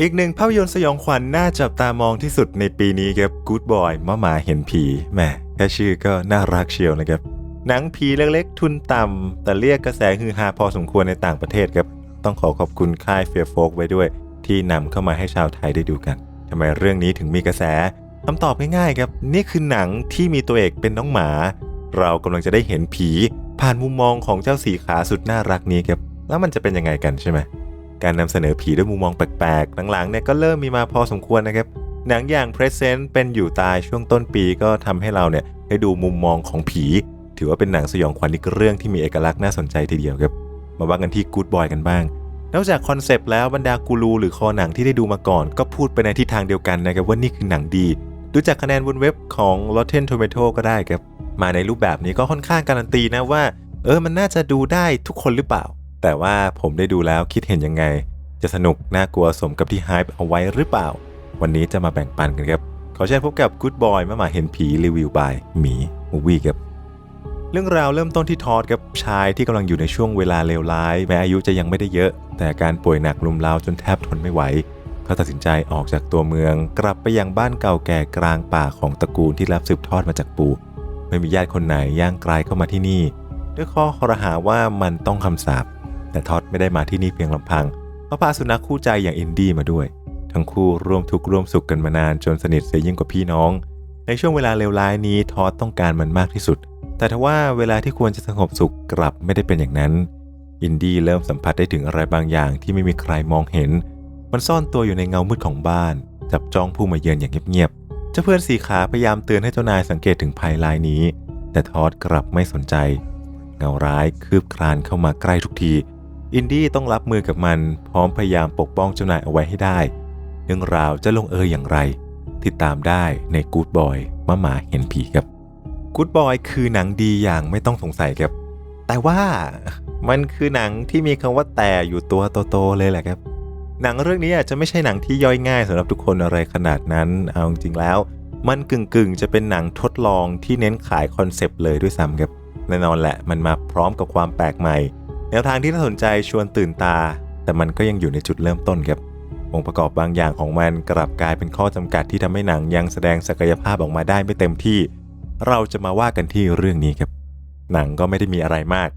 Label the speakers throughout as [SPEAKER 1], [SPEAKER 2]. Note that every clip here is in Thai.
[SPEAKER 1] อีกหนึ่งภาพยนตร์สยองขวัญน่าจับตามองที่สุดในปีนี้ครับ Good Boy มะหมาเห็นผีแหมแค่ชื่อก็น่ารักเชียวนะครับ หนังผีเล็กๆ ทุนต่ำ แต่เรียกกระแสฮือฮาพอสมควรในต่างประเทศครับ ต้องขอขอบคุณค่ายเฟียร์โฟกไว้ด้วย ที่นำเข้ามาให้ชาวไทยได้ดูกันทำไมเรื่องนี้ถึงมีกระแสคำตอบง่ายๆครับนี่คือหนังที่มีตัวเอกเป็นน้องหมา เรากำลังจะได้เห็นผี ผ่านมุมมองของเจ้าสีขาสุดน่ารักนี้ครับแล้วมันจะเป็นยังไงกันใช่ไหม การนำเสนอผีด้วยมุมมองแปลกๆ หลังๆเนี่ยก็เริ่มมีมาพอสมควรนะครับ หนังอย่าง Present เป็นอยู่ตายช่วงต้นปีก็ทำให้เราเนี่ยได้ดูมุมมองของผี ถือว่าเป็นหนังสยองขวัญอีกเรื่องที่มีเอกลักษณ์น่าสนใจทีเดียวครับ มาว่ากันที่ Good Boy กันบ้าง นอกจากคอนเซปต์แล้วบรรดากูรูหรือคอหนังที่ได้ดูมาก่อน ก็พูดไปในทิศทางเดียวกันนะครับว่านี่คือหนังดี ดูจากคะแนนบนเว็บของ Rotten Tomato ก็ได้ครับมาในรูปแบบนี้ก็ค่อนข้างการันตีนะว่า เออมันน่าจะดูได้ทุกคนหรือเปล่า แต่ว่าผมได้ดูแล้วคิดเห็นยังไง จะสนุกน่ากลัวสมกับที่ไฮป์เอาไว้หรือเปล่า วันนี้จะมาแบ่งปันกันครับ ขอเชิญพบกับ Good Boy มาหมาเห็นผีรีวิวบายหมีมูวี่ครับเรื่องราวเริ่มต้นที่ทอดกับชายที่กำลังอยู่ในช่วงเวลาเลวร้าย แม้อายุจะยังไม่ได้เยอะ แต่การป่วยหนักลุมลาจนแทบทนไม่ไหวเขาตัดสินใจออกจากตัวเมือง กลับไปยังบ้านเก่าแก่กลางป่าของตระกูลที่รับสืบทอดมาจากปู่ไม่มีญาติคนไหนย่างไกลเข้ามาที่นี่ ด้วยข้อคอรหาว่ามันต้องคำสาป แต่ท็อดไม่ได้มาที่นี่เพียงลำพังเขาพาสุนัขคู่ใจอย่างอินดี้มาด้วย ทั้งคู่ร่วมทุกข์ร่วมสุขกันมานานจนสนิทเสียยิ่งกว่าพี่น้อง ในช่วงเวลาเลวร้ายนี้ท็อดต้องการมันมากที่สุด แต่ทว่าเวลาที่ควรจะสงบสุขกลับไม่ได้เป็นอย่างนั้น อินดี้เริ่มสัมผัสได้ถึงอะไรบางอย่างที่ไม่มีใครมองเห็น มันซ่อนตัวอยู่ในเงามืดของบ้าน จับจ้องผู้มาเยือนอย่างเงียบๆเจ้าเพื่อนสีขาพยายามเตือนให้เจ้านายสังเกตถึงภัยร้ายนี้ แต่ทอดกลับไม่สนใจ เงาร้ายคืบคลานเข้ามาใกล้ทุกที อินดี้ต้องรับมือกับมันพร้อมพยายามปกป้องเจ้านายเอาไว้ให้ได้ เรื่องราวจะลงเอยอย่างไร ติดตามได้ใน Good Boy มะหมาเห็นผีครับ Good Boy คือหนังดีอย่างไม่ต้องสงสัยครับ แต่ว่ามันคือหนังที่มีคำว่าแต่อยู่ตัวโตๆเลยแหละครับ หนังเรื่องนี้อาจจะไม่ใช่หนังที่ย่อยง่ายสำหรับทุกคนอะไรขนาดนั้นเอาจริงๆแล้ว มันกึ่งๆ จะเป็นหนังทดลองที่เน้นขายคอนเซปต์เลยด้วยซ้ำครับแน่นอนแหละมันมาพร้อมกับความแปลกใหม่ แนวทางที่น่าสนใจชวนตื่นตา แต่มันก็ยังอยู่ในจุดเริ่มต้นครับองค์ประกอบบางอย่างของมันกลับกลายเป็นข้อจำกัดที่ทำให้หนังยังแสดงศักยภาพออกมาได้ไม่เต็มที่ เราจะมาว่ากันที่เรื่องนี้ครับ หนังก็ไม่ได้มีอะไรมาก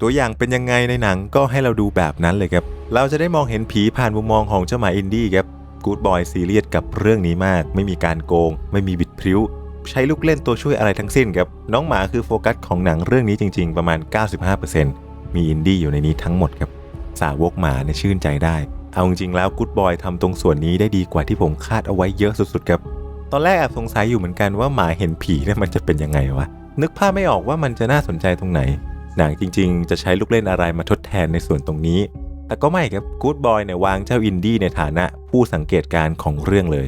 [SPEAKER 1] ตัวอย่างเป็นยังไงในหนังก็ให้เราดูแบบนั้นเลยครับ เราจะได้มองเห็นผีผ่านมุมมองของเจ้าหมาอินดี้ครับกูดบอยซีเรียสกับเรื่องนี้มาก ไม่มีการโกง ไม่มีบิดพริ้ว ใช้ลูกเล่นตัวช่วยอะไรทั้งสิ้นครับน้องหมาคือโฟกัสของหนังเรื่องนี้จริง ๆ ประมาณ 95% มีอินดี้อยู่ในนี้ทั้งหมดครับสาวกหมาเนี่ยชื่นใจได้ เอาจริงแล้วกูดบอยทำตรงส่วนนี้ได้ดีกว่าที่ผมคาดเอาไว้เยอะสุดๆครับ ตอนแรกแอบสงสัยอยู่เหมือนกันว่าหมาเห็นผีเนี่ยมันจะเป็นยังไงวะ นึกภาพไม่ออกว่ามันจะน่าสนใจตรงไหน หนังจริง ๆ จะใช้ลูกเล่นอะไรมาทดแทนในส่วนตรงนี้ แต่ก็ไม่ครับกูดบอยเนี่ยวางเจ้าอินดี้ในฐานะผู้สังเกตการณ์ของเรื่องเลย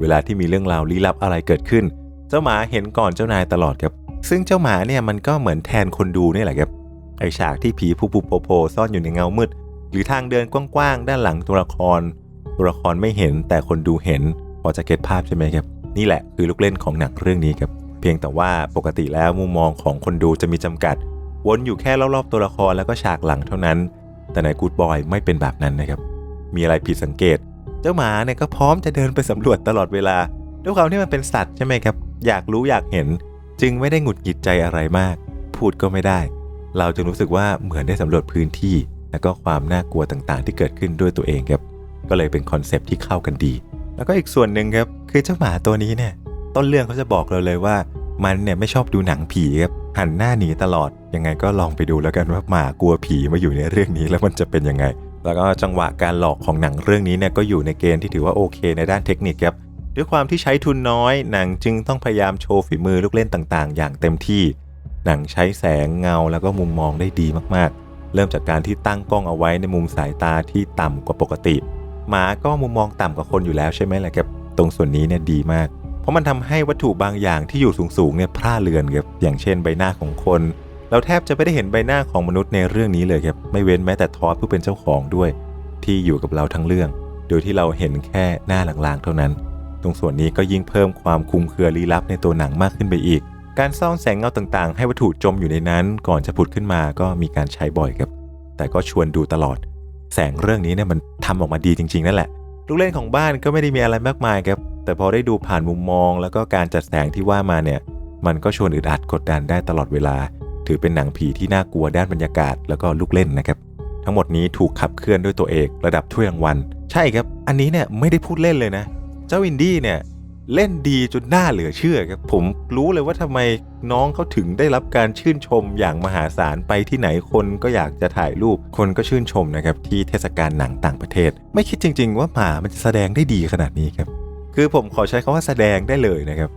[SPEAKER 1] เวลาที่มีเรื่องราวลี้ลับอะไรเกิดขึ้น เจ้าหมาเห็นก่อนเจ้านายตลอดครับ ซึ่งเจ้าหมาเนี่ยมันก็เหมือนแทนคนดูนี่แหละครับ ไอฉากที่ผีผู้ปูโผล่ซ่อนอยู่ในเงามืด หรือทางเดินกว้างๆด้านหลังตัวละคร ตัวละครไม่เห็นแต่คนดูเห็น พอจะเก็ตภาพใช่ไหมครับ นี่แหละคือลูกเล่นของหนังเรื่องนี้ครับเพียงแต่ว่าปกติแล้วมุมมองของคนดูจะมีจำกัด วนอยู่แค่รอบๆตัวละครแล้วก็ฉากหลังเท่านั้น แต่ในกูดบอยไม่เป็นแบบนั้นนะครับ มีอะไรผิดสังเกต เจ้าหมาเนี่ยก็พร้อมจะเดินไปสำรวจตลอดเวลา ด้วยความที่มันเป็นสัตว์ใช่ไหมครับ อยากรู้อยากเห็น จึงไม่ได้หงุดหงิดใจอะไรมาก พูดก็ไม่ได้ เราจึงรู้สึกว่าเหมือนได้สำรวจพื้นที่ และก็ความน่ากลัวต่างๆ ที่เกิดขึ้นด้วยตัวเองครับก็เลยเป็นคอนเซปที่เข้ากันดี แล้วก็อีกส่วนหนึ่งครับคือเจ้าหมาตัวนี้เนี่ยต้นเรื่องเขาจะบอกเราเลยว่า มันเนี่ยไม่ชอบดูหนังผีครับหันหน้าหนีตลอดยังไงก็ลองไปดูแล้วกันว่าหมากลัวผีมาอยู่ในเรื่องนี้แล้วมันจะเป็นยังไง แล้วก็จังหวะการหลอกของหนังเรื่องนี้เนี่ยก็อยู่ในเกณฑ์ที่ถือว่าโอเค ในด้านเทคนิคครับด้วยความที่ใช้ทุนน้อย หนังจึงต้องพยายามโชว์ฝีมือลูกเล่นต่างๆ อย่างเต็มที่ หนังใช้แสงเงาแล้วก็มุมมองได้ดีมากๆ เริ่มจากการที่ตั้งกล้องเอาไว้ในมุมสายตาที่ต่ำกว่าปกติ หมาก็มุมมองต่ำกว่าคนอยู่แล้วใช่ไหมล่ะครับตรงส่วนนี้เนี่ยดีมาก เพราะมันทำให้วัตถุบางอย่างที่อยู่สูงๆเนี่ยพร่าเลือนครับอย่างเช่นใบหน้าของคน เราแทบจะไม่ได้เห็นใบหน้าของมนุษย์ในเรื่องนี้เลยครับไม่เว้นแม้แต่ทอสผู้เป็นเจ้าของด้วย ที่อยู่กับเราทั้งเรื่อง โดยที่เราเห็นแค่หน้าลางๆ เท่านั้น ตรงส่วนนี้ก็ยิ่งเพิ่มความคลุมเครือลี้ลับในตัวหนังมากขึ้นไปอีก การซ่อนแสงเงาต่างๆ ให้วัตถุจมอยู่ในนั้น ก่อนจะผุดขึ้นมาก็มีการใช้บ่อยครับ แต่ก็ชวนดูตลอด แสงเรื่องนี้เนี่ยมันทำออกมาดีจริง ๆ นั่นแหละ ลูกเล่นของบ้านก็ไม่ได้มีอะไรมากมายครับ แต่พอได้ดูผ่านมุมมอง แล้วก็การจัดแสงที่ว่ามาเนี่ย มันก็ชวนอึดอัดกดดันได้ตลอดเวลา ถือเป็นหนังผีที่น่ากลัวด้านบรรยากาศแล้วก็ลูกเล่นนะครับ ทั้งหมดนี้ถูกขับเคลื่อนด้วยตัวเอกระดับถ้วยรางวัล ใช่ครับ อันนี้เนี่ยไม่ได้พูดเล่นเลยนะ เจ้าอินดี้เนี่ย เล่นดีจนน่าเหลือเชื่อครับผมรู้เลยว่าทำไมน้องเขาถึงได้รับการชื่นชมอย่างมหาศาลไปที่ไหนคนก็อยากจะถ่ายรูปคนก็ชื่นชมนะครับที่เทศกาลหนังต่างประเทศ ไม่คิดจริง ๆ ว่าหมามันจะแสดงได้ดีขนาดนี้ครับ คือผมขอใช้คาว่าแสดงได้เลยนะครับ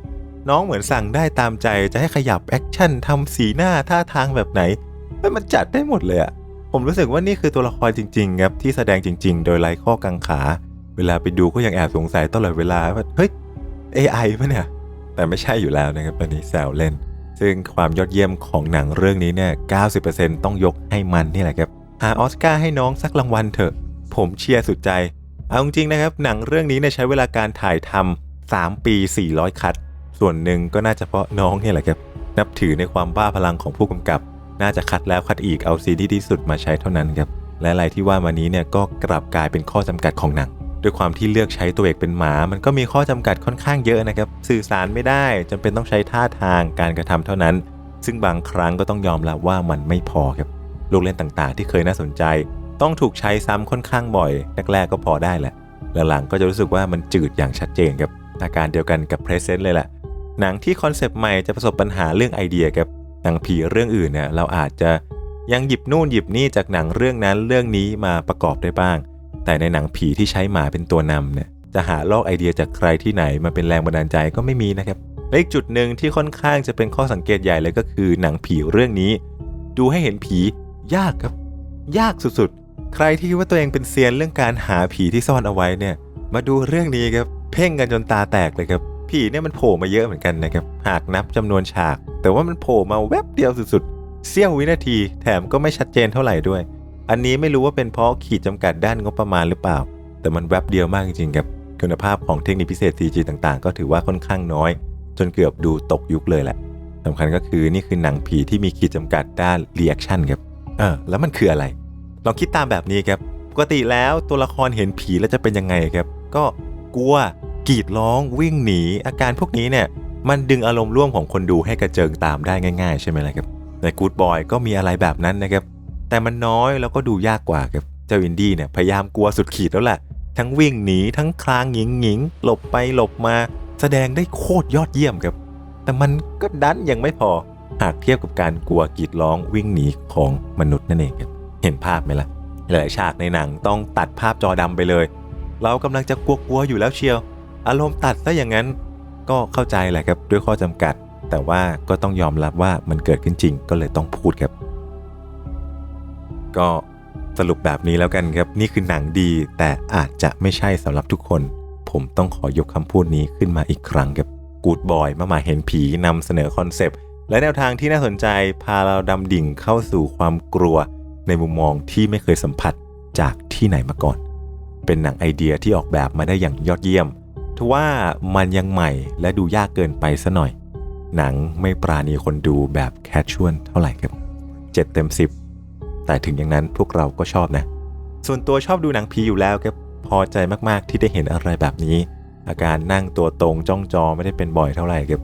[SPEAKER 1] น้องเหมือนสั่งได้ตามใจจะให้ขยับแอคชั่นทำสีหน้าท่าทางแบบไหนมันจัดได้หมดเลยอะผมรู้สึกว่านี่คือตัวละครจริงๆครับที่แสดงจริง ๆ โดยไร้ข้อกังขา เวลาไปดูก็ยังแอบสงสัยตลอดเวลาว่าเฮ้ย AI ปะเนี่ย แต่ไม่ใช่อยู่แล้วนะครับอันนี้แซวเล่น ซึ่งความยอดเยี่ยมของหนังเรื่องนี้เนี่ย 90%ต้องยกให้มันนี่แหละครับ หาออสการ์ให้น้องสักรางวัลเถอะ ผมเชียร์สุดใจ เอาจริงนะครับ หนังเรื่องนี้เนี่ยใช้เวลาการถ่ายทำ3ปี 400 คัด ส่วนหนึ่งก็น่าจะเพราะน้องนี่แหละครับ นับถือในความบ้าพลังของผู้กำกับ น่าจะคัดแล้วคัดอีกเอาซีนที่ดีสุดมาใช้เท่านั้นครับ และอะไรที่ว่ามานี้เนี่ยก็กลับกลายเป็นข้อจำกัดของหนัง ด้วยความที่เลือกใช้ตัวเอกเป็นหมา มันก็มีข้อจำกัดค่อนข้างเยอะนะครับ สื่อสารไม่ได้จำเป็นต้องใช้ท่าทางการกระทำเท่านั้น ซึ่งบางครั้งก็ต้องยอมรับว่ามันไม่พอครับ ลูกเล่นต่างๆ ที่เคยน่าสนใจ ต้องถูกใช้ซ้ำค่อนข้างบ่อย แรกๆก็พอได้แหละ หลังๆก็จะรู้สึกว่ามันจืดอย่างชัดเจนครับ อาการเดียวกันกับ Present เลยแหละ หนังที่คอนเซปต์ใหม่จะประสบปัญหาเรื่องไอเดียครับ หนังผีเรื่องอื่นเนี่ยเราอาจจะยังหยิบนู่นหยิบนี่จากหนังเรื่องนั้นเรื่องนี้มาประกอบได้บ้าง แต่ในหนังผีที่ใช้หมาเป็นตัวนำเนี่ยจะหาลอกไอเดียจากใครที่ไหนมาเป็นแรงบันดาลใจก็ไม่มีนะครับและอีกจุดหนึ่งที่ค่อนข้างจะเป็นข้อสังเกตใหญ่เลยก็คือหนังผีเรื่องนี้ ดูให้เห็นผียากครับ ยากสุดๆ ใครที่คิดว่าตัวเองเป็นเซียนเรื่องการหาผีที่ซ่อนเอาไว้เนี่ย มาดูเรื่องนี้ครับเพ่งกันจนตาแตกเลยครับ ผีเนี่ยมันโผล่มาเยอะเหมือนกันนะครับหากนับจำนวนฉาก แต่ว่ามันโผล่มาแวบเดียวสุดๆเสี้ยววินาทีแถมก็ไม่ชัดเจนเท่าไหร่ด้วย อันนี้ไม่รู้ว่าเป็นเพราะขีดจำกัดด้านงบประมาณหรือเปล่า แต่มันแวบเดียวมากจริงๆครับคุณภาพของเทคนิคพิเศษ CG ต่างๆ ก็ถือว่าค่อนข้างน้อย จนเกือบดูตกยุคเลยแหละสำคัญก็คือนี่คือหนังผีที่มีขีดจำกัดด้านรีแอคชั่นครับเออแล้วมันคืออะไร ลองคิดตามแบบนี้ครับ ปกติแล้วตัวละครเห็นผีแล้วจะเป็นยังไงครับ ก็กลัวกรีดร้องวิ่งหนี อาการพวกนี้เนี่ยมันดึงอารมณ์ร่วมของคนดูให้กระเจิงตามได้ง่าย ๆ ใช่ไหมล่ะครับในกู๊ดบอยก็มีอะไรแบบนั้นนะครับ แต่มันน้อยแล้วก็ดูยากกว่าครับเจ้าอินดี้เนี่ยพยายามกลัวสุดขีดแล้วแหละ ทั้งวิ่งหนีทั้งคลางหงิงหงิงหลบไปหลบมา แสดงได้โคตรยอดเยี่ยมครับ แต่มันก็ดันยังไม่พอหากเทียบกับการกลัวกรีดร้องวิ่งหนีของมนุษย์นั่นเองครับเห็นภาพไหมล่ะหลายฉากในหนังต้องตัดภาพจอดำไปเลย เรากำลังจะกลัวๆอยู่แล้วเชียว อารมณ์ตัดซะอย่างนั้น ก็เข้าใจแหละครับด้วยข้อจำกัด แต่ว่าก็ต้องยอมรับว่ามันเกิดขึ้นจริงก็เลยต้องพูดครับ ก็สรุปแบบนี้แล้วกันครับ นี่คือหนังดีแต่อาจจะไม่ใช่สำหรับทุกคน ผมต้องขอยกคำพูดนี้ขึ้นมาอีกครั้งครับกูดบอยมามาเห็นผีนำเสนอคอนเซปต์และแนวทางที่น่าสนใจพาเราดำดิ่งเข้าสู่ความกลัว ในมุมมองที่ไม่เคยสัมผัสจากที่ไหนมาก่อน เป็นหนังไอเดียที่ออกแบบมาได้อย่างยอดเยี่ยมทว่ามันยังใหม่และดูยากเกินไปซะหน่อย หนังไม่ปราณีคนดูแบบแคชชวลเท่าไหร่ครับ 7 เต็ม 10 แต่ถึงอย่างนั้นพวกเราก็ชอบนะ ส่วนตัวชอบดูหนังผีอยู่แล้วครับพอใจมากๆที่ได้เห็นอะไรแบบนี้ อาการนั่งตัวตรงจ้องจอไม่ได้เป็นบ่อยเท่าไหร่ครับ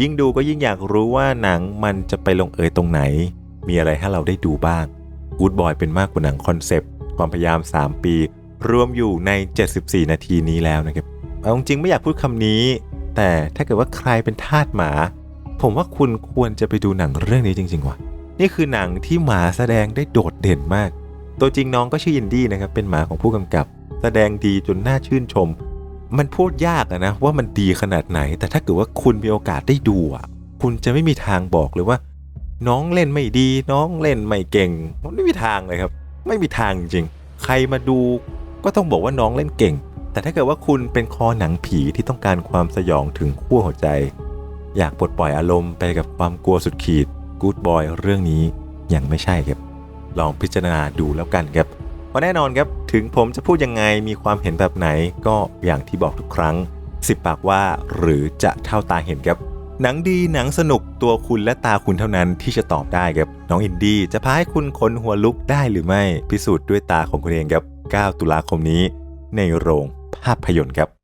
[SPEAKER 1] ยิ่งดูก็ยิ่งอยากรู้ว่าหนังมันจะไปลงเอยตรงไหน มีอะไรให้เราได้ดูบ้างกูดบอยเป็นมากกว่าหนังคอนเซปต์ความพยายาม 3 ปี รวมอยู่ใน 74 นาทีนี้แล้วนะครับเอาจริงไม่อยากพูดคำนี้ แต่ถ้าเกิดว่าใครเป็นทาสหมา ผมว่าคุณควรจะไปดูหนังเรื่องนี้จริงๆว่ะ นี่คือหนังที่หมาแสดงได้โดดเด่นมาก ตัวจริงน้องก็ชื่ออินดี้นะครับ เป็นหมาของผู้กำกับ แสดงดีจนน่าชื่นชม มันพูดยากนะ ว่ามันดีขนาดไหน แต่ถ้าเกิดว่าคุณมีโอกาสได้ดูอะ คุณจะไม่มีทางบอกเลยว่า น้องเล่นไม่ดี น้องเล่นไม่เก่ง มันไม่มีทางเลยครับ ไม่มีทางจริง ใครมาดูก็ต้องบอกว่าน้องเล่นเก่ง แต่ถ้าเกิดว่าคุณเป็นคอหนังผีที่ต้องการความสยองถึงขั้วหัวใจ อยากปลดปล่อยอารมณ์ไปกับความกลัวสุดขีด กู๊ดบอยเรื่องนี้ยังไม่ใช่ครับ ลองพิจารณาดูแล้วกันครับเพราะแน่นอนครับ ถึงผมจะพูดยังไงมีความเห็นแบบไหนก็อย่างที่บอกทุกครั้งสิบปากว่าหรือจะเท่าตาเห็นครับ หนังดีหนังสนุกตัวคุณและตาคุณเท่านั้นที่จะตอบได้ครับ น้องอินดี้จะพาให้คุณขนหัวลุกได้หรือไม่พิสูจน์ด้วยตาของคุณเองครับ 9 ตุลาคมนี้ ในโรงภาพยนตร์ครับ